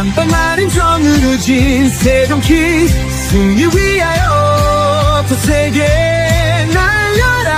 깜빡마른 정으로 진세 정키 승리 위하여 또 세계 날려라.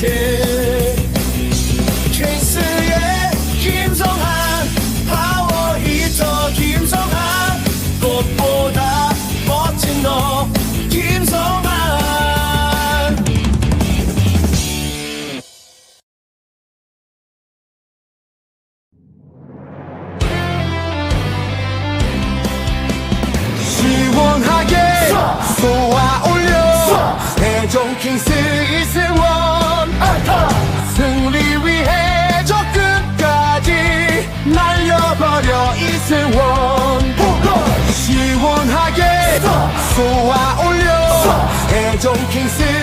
kiss. 쏘아 올려. 해종 킹스.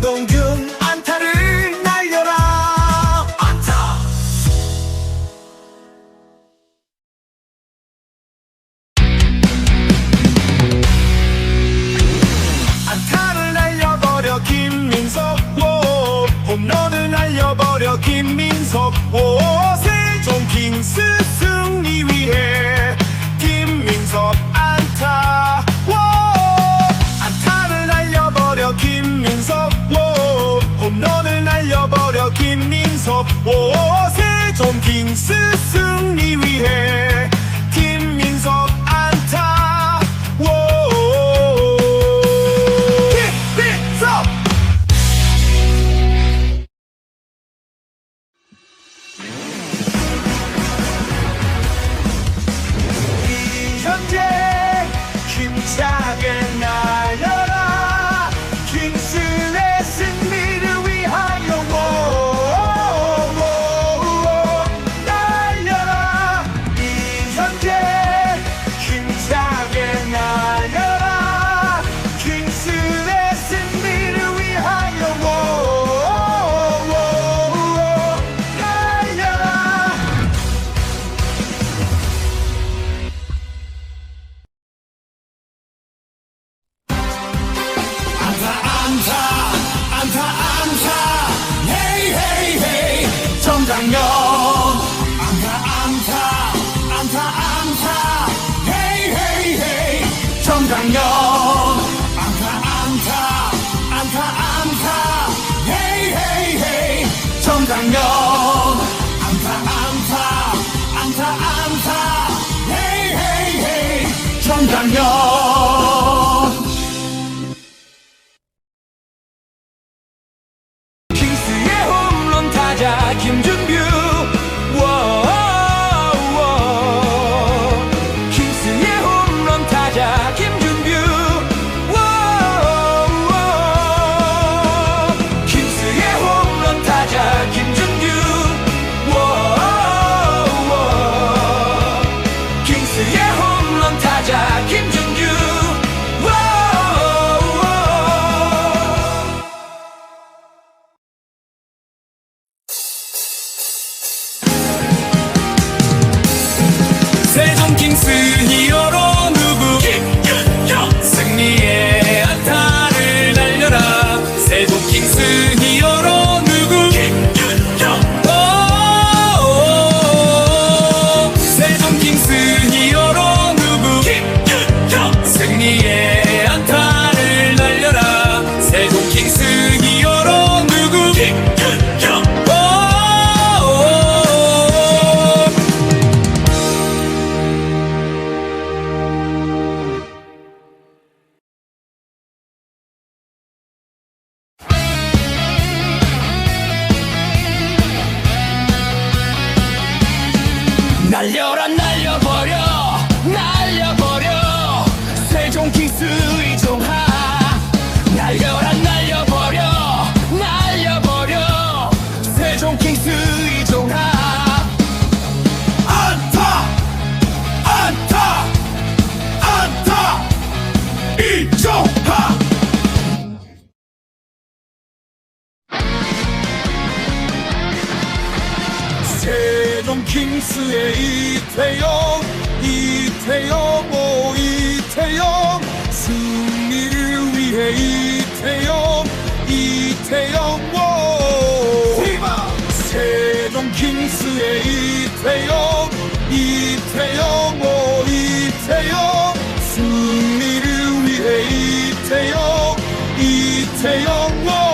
성공 이태영호 세종 킹스의 이태영 이태영 오 이태영. 승리를 위해 이태영 이태영 오